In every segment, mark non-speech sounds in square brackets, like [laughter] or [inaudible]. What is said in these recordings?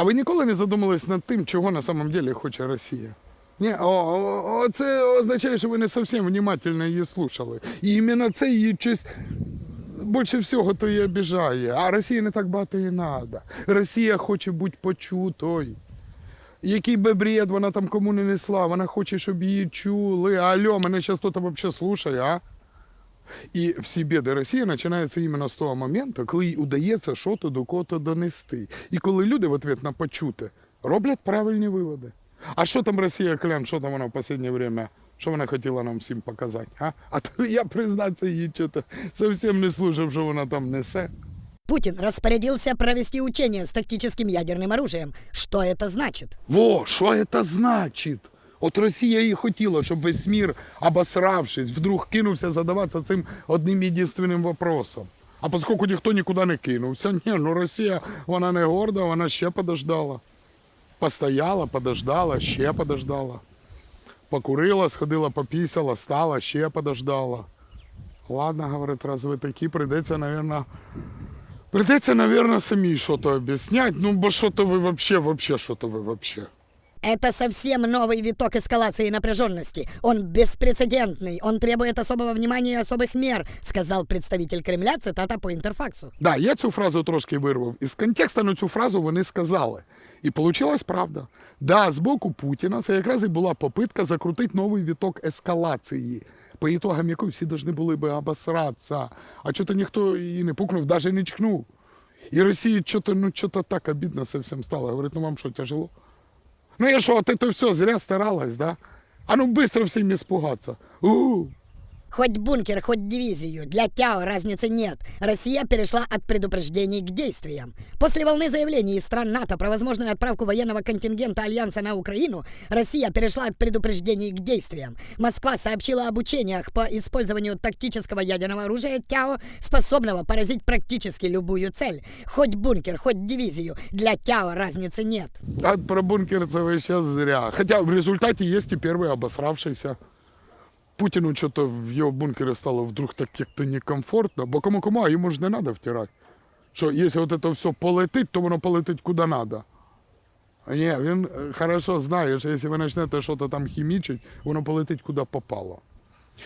А ви ніколи не задумались над тим, чого на самом деле хоче Росія? Ні, о, о, це означає, що ви не зовсім внимательно її слушали. І іменно це її щось більше всього то і обіжає. А Росії не так багато і треба. Росія хоче бути почутою. Який би бред вона там кому не несла, вона хоче, щоб її чули. Алло, мене зараз хтось взагалі слушає, а? І всі біди Росії починаються іменно з того моменту, коли їй удається щось до кого-то донести. І коли люди в ответ на почуте роблять правильні виводи. А що там Росія клян, що там вона в останнє время, що вона хотіла нам всім показати? А, а то я признатися їй чого зовсім не слушав, що вона там несе. Путин распорядился провести учения с тактическим ядерным оружием. Что это значит? Во, що це значить? От Росія і хотіла, щоб весь мір, обосравшись, вдруг кинувся задаватися цим одним єдинственним вопросом. А поскольку ніхто нікуди не кинувся, [laughs] ні, ну Росія, вона не горда, вона ще подождала. Постояла, подождала, ще подождала. Покурила, сходила, попісяла, стала, ще подождала. Ладно, говорить, раз ви такі, прийдеться, мабуть, прийдеться, мабуть, самі щось об'ясняти. Ну, бо що то ви вообще, вообще, що то ви вообще. Это совсем новый виток эскалации напряженности. Он беспрецедентный, он требует особого внимания и особых мер, сказал представитель Кремля, цитата по Интерфаксу. Да, я цю фразу трошки вирвав із контексту, але цю фразу вони сказали. І получилась правда. Да, з боку Путіна це якраз і була попитка закрутити новий віток ескалації, по ітогам якої всі повинні були би обосратися. А чого-то ніхто і не пукнув, навіть не чхнув. І Росії що-то, ну, що-то так обідно совсем стало. Говорить, ну вам що, тяжело? Ну я що, ти то все зря старалась, да? А ну быстро всім испугаться. У, Хоть бункер, хоть дивизию, для ТЯО разницы нет. Россия перешла от предупреждений к действиям. После волны заявлений из стран НАТО про возможную отправку военного контингента Альянса на Украину, Россия перешла от предупреждений к действиям. Москва сообщила об учениях по использованию тактического ядерного оружия ТЯО, способного поразить практически любую цель. Хоть бункер, хоть дивизию, для ТЯО разницы нет. А про бункер це ви зараз зря. Хоча в результаті є і перший обосравшийся. Путіну що-то в його бункері стало вдруг так як-то некомфортно, бо кому кому, а йому ж не треба втирати. Що якщо от це все полетить, то воно полетить куди треба. Ні, він е, хорошо знає, що якщо ви почнете щось там хімічити, воно полетить куди попало.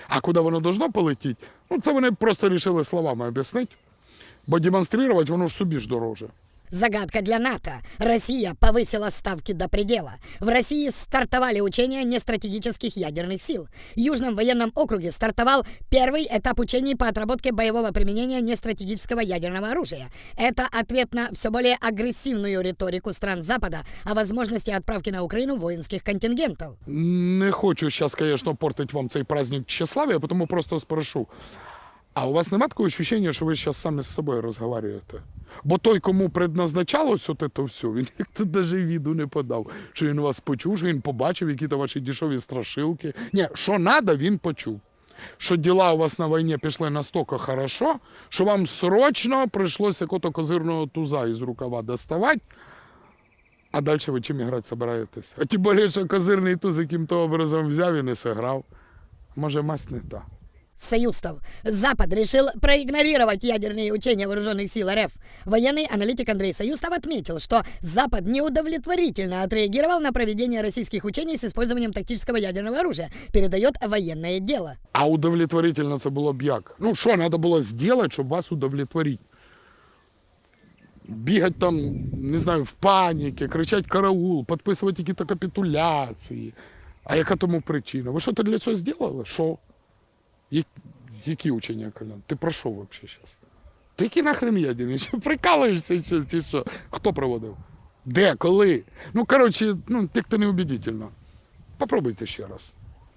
А куди воно должно полетіти, ну це вони просто вирішили словами об'яснити. Бо демонструвати воно ж собі ж дороже. Загадка для НАТО. Россия повысила ставки до предела. В России стартовали учения нестратегических ядерных сил. В Южном военном округе стартовал первый этап учений по отработке боевого применения нестратегического ядерного оружия. Это ответ на все более агрессивную риторику стран Запада о возможности отправки на Украину воинских контингентов. Не хочу зараз, звісно, портити вам цей праздник тщеславия, тому просто спрошу. А у вас немає такого ощущення, що ви зараз самі з собою розговорюєте? Бо той, кому предназначалось от це все, він як-то навіть віду не подав, що він вас почув, що він побачив які-то ваші дешеві страшилки. Ні, що треба, він почув. Що діла у вас на війні пішли настільки хорошо, що вам срочно прийшлося кото козирного туза із рукава доставати, а далі ви чим грати собираєтесь? А тим більше, що козирний туз яким-то образом взяв і не сыграв. Може, масть не та. Союзов. Запад решил проигнорировать ядерные учения вооруженных сил РФ. Военный аналитик Андрей Союзов отметил, что Запад неудовлетворительно отреагировал на проведение российских учений с использованием тактического ядерного оружия, передает военное дело. А удовлетворительно це було б як? Ну, що треба було зробити, щоб вас удовлетворити? Бігати там, не знаю, в паніки, кричати караул, підписувати якісь капітуляції. А яка тому причина? Ви що то для цього зробили? Що? Я- Які учення, Колян? Ти про що взагалі зараз? Ти який нахрен? Що прикалуєшся чи, що? Хто проводив? Де, коли? Ну, коротше, ну, як-то неубедительно. Попробуйте ще раз.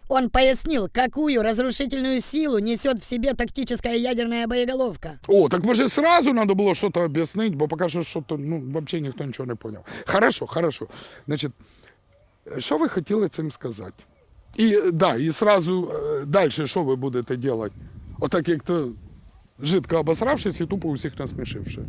Он пояснил, какую разрушительную силу несет в себе тактическая ядерная боеголовка. О, так може сразу надо було щось об'яснити, бо поки що щось, ну, взагалі ніхто нічого не поняв. Хорошо, хорошо. Значить, що ви хотіли цим сказати? І, да, і сразу е, далі що ви будете робити? Отак як то жидко обосравшись і тупо усіх насмішивши.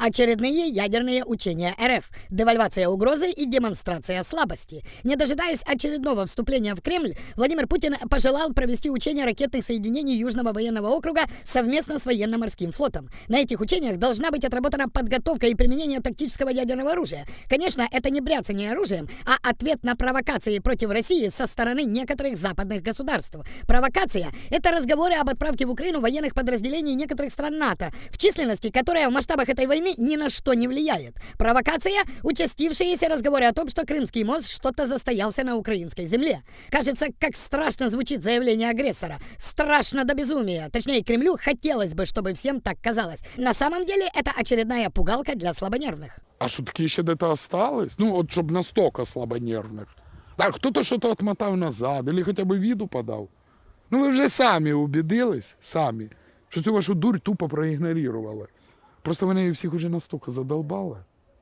Очередные ядерные учения РФ, девальвация угрозы и демонстрация слабости. Не дожидаясь очередного вступления в Кремль, Владимир Путин пожелал провести учения ракетных соединений Южного военного округа совместно с военно-морским флотом. На этих учениях должна быть отработана подготовка и применение тактического ядерного оружия. Конечно, это не бряцание оружием, а ответ на провокации против России со стороны некоторых западных государств. Провокация – это разговоры об отправке в Украину военных подразделений некоторых стран НАТО, в численности, которая в масштабах этой войны ни на что не влияет. Провокация – участившиеся разговоры о том, что Крымский мост что-то застоялся на украинской земле. Кажется, как страшно звучит заявление агрессора. Страшно до безумия. Точнее, Кремлю хотелось бы, чтобы всем так казалось. На самом деле, это очередная пугалка для слабонервных. А що такі ще де-то остались? Ну, от щоб настолько слабонервних. Так, хто-то що-то отмотав назад, або хоча б віду подав. Ну ви вже самі убідились, самі, що цю вашу дурь тупо проігнорували. Просто її всіх уже настільки задолбали.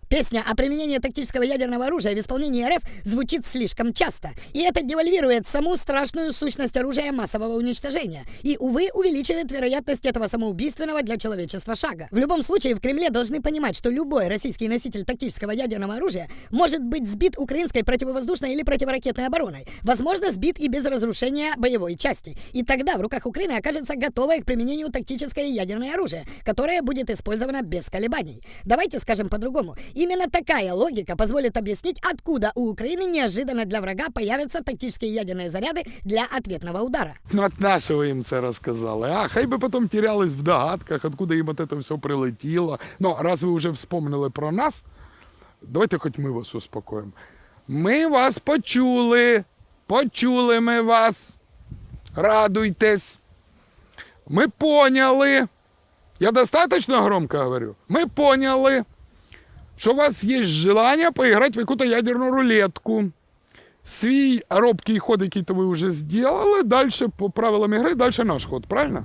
Песня о применении тактического ядерного оружия в исполнении РФ звучит слишком часто. И это девальвирует саму страшную сущность оружия массового уничтожения. И, увы, увеличивает вероятность этого самоубийственного для человечества шага. В любом случае, в Кремле должны понимать, что любой российский носитель тактического ядерного оружия может быть сбит украинской противовоздушной или противоракетной обороной. Возможно, сбит и без разрушения боевой части. И тогда в руках Украины окажется готовое к применению тактическое ядерное оружие, которое будет использовано без колебаний. Давайте скажем по-другому. Именно такая логика позволит объяснить, откуда у Украины неожиданно для врага появятся тактические ядерные заряды для ответного удара. Ну, от нашого їм це розказали. А хай би потім терялись в догадках, откуда їм от це все прилетіло. Ну, раз ви вже вспомнили про нас, давайте хоч ми вас успокоїмо. Ми вас почули. Почули ми вас. Радуйтесь. Ми поняли. Я достаточно громко говорю? Мы поняли, что у вас есть желание поиграть в какую-то ядерную рулетку. Свій робкий ход, який то ви вже зробили, далі по правилам ігри, далі наш ход, правильно?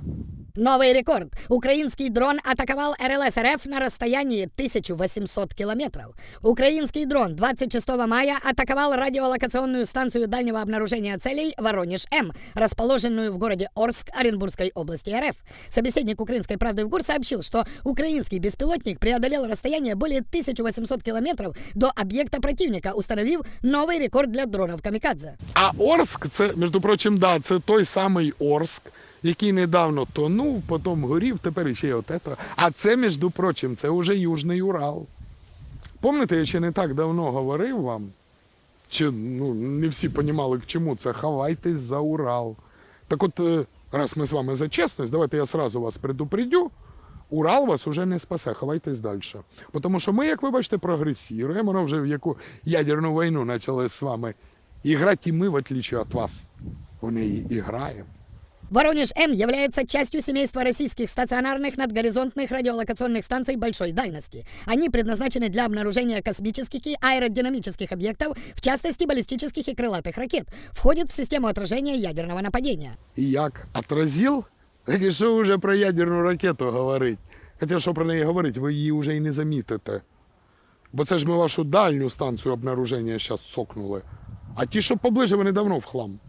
Новый рекорд. Украинский дрон атаковал РЛС РФ на расстоянии 1800 километров. Украинский дрон 26 мая атаковал радиолокационную станцию дальнего обнаружения целей «Воронеж-М», расположенную в городе Орск Оренбургской области РФ. Собеседник «Украинской правды в ГУР» сообщил, что украинский беспилотник преодолел расстояние более 1800 километров до объекта противника, установив новый рекорд для дронов «Камикадзе». А Орск, це, між прочим, да, це той самий Орск, який недавно тонув, потім горів, тепер ще й от. А це, між прочим, це вже Южний Урал. Пам'ятаєте, я ще не так давно говорив вам, чи ну, не всі розуміли, к чому це, ховайтесь за Урал. Так от, е, раз ми з вами за чесність, давайте я сразу вас предупредю, Урал вас уже не спасе, ховайтесь далі. Тому що ми, як ви бачите, прогресуємо, воно вже в яку ядерну війну почали з вами іграти, і ми, в отличие від вас, в неї і граємо. Воронеж-М является частью семейства российских стационарных надгоризонтных радиолокационных станций большой дальности. Они предназначены для обнаружения космических и аэродинамических объектов, в частности баллистических и крылатых ракет. Входит в систему отражения ядерного нападения. І як отразив, так і що вже про ядерну ракету говорить. Хоча що про неї говорить, ви її вже і не замітите. Бо це ж ми вашу дальню станцію обнаруження зараз цокнули. А ті, що поближе, вони давно в хлам.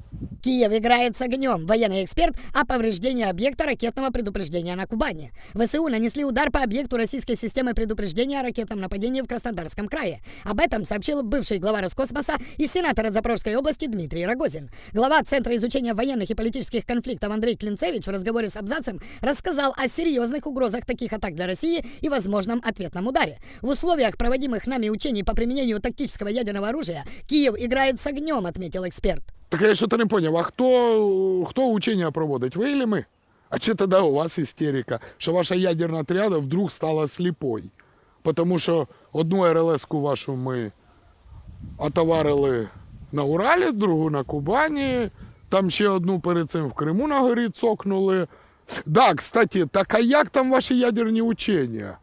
Киев играет с огнем. Военный эксперт о повреждении объекта ракетного предупреждения на Кубани. ВСУ нанесли удар по объекту российской системы предупреждения о ракетном нападении в Краснодарском крае. Об этом сообщил бывший глава Роскосмоса и сенатор от Запорожской области Дмитрий Рогозин. Глава Центра изучения военных и политических конфликтов Андрей Клинцевич в разговоре с Абзацем рассказал о серьезных угрозах таких атак для России и возможном ответном ударе. В условиях проводимых нами учений по применению тактического ядерного оружия Киев играет с огнем, отметил эксперт. Так я що-то не поняв, а хто, хто учення проводить, ви чи ми? А чи тоді у вас істерика, що ваша ядерна тряда вдруг стала сліпою? Тому що одну РЛС-ку вашу ми отоварили на Уралі, другу на Кубані, там ще одну перед цим в Криму на горі цокнули. Да, кстати, так а як там ваші ядерні учення?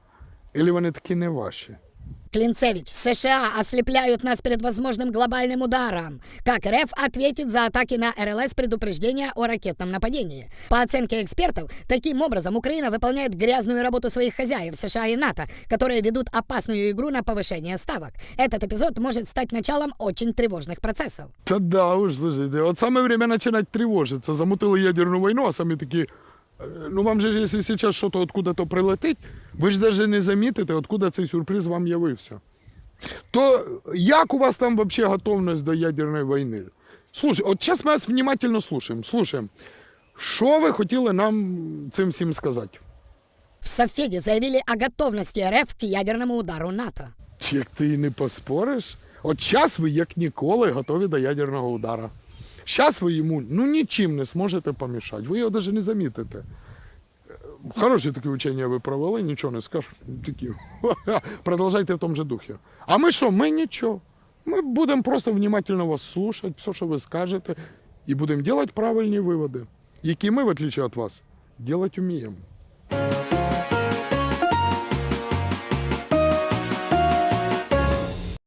Или вони такі не ваші? Клинцевич, США ослепляют нас перед возможным глобальным ударом. Как РФ ответит за атаки на РЛС предупреждения о ракетном нападении? По оценке экспертов, таким образом Украина выполняет грязную работу своих хозяев США и НАТО, которые ведут опасную игру на повышение ставок. Этот эпизод может стать началом очень тревожных процессов. Та да уж, слушайте, от саме время починати тривожитися. Замутили ядерну війну, а самі такі, «Е, ну вам же, якщо зараз щось откуда-то прилетить, Ви ж навіть не замітите, откуда цей сюрприз вам явився. То як у вас там вообще готовність до ядерної війни? Слушай, от зараз ми вас внимательно слушаємо. Слушаємо. Що ви хотіли нам цим всім сказати? В Софеде заявили о готовности РФ к ядерному удару НАТО. Як ти і не поспориш? От час ви як ніколи готові до ядерного удара. Зараз ви йому ну нічим не зможете помішати. Ви його навіть не замітите. Хороші такі учення ви провели, нічого не скажу. Такі. Продовжайте в тому же духі. А ми що? Ми нічого. Ми будемо просто внимательно вас слухати, все, що ви скажете, і будемо робити правильні виводи, які ми, в отличие від вас, робити вміємо.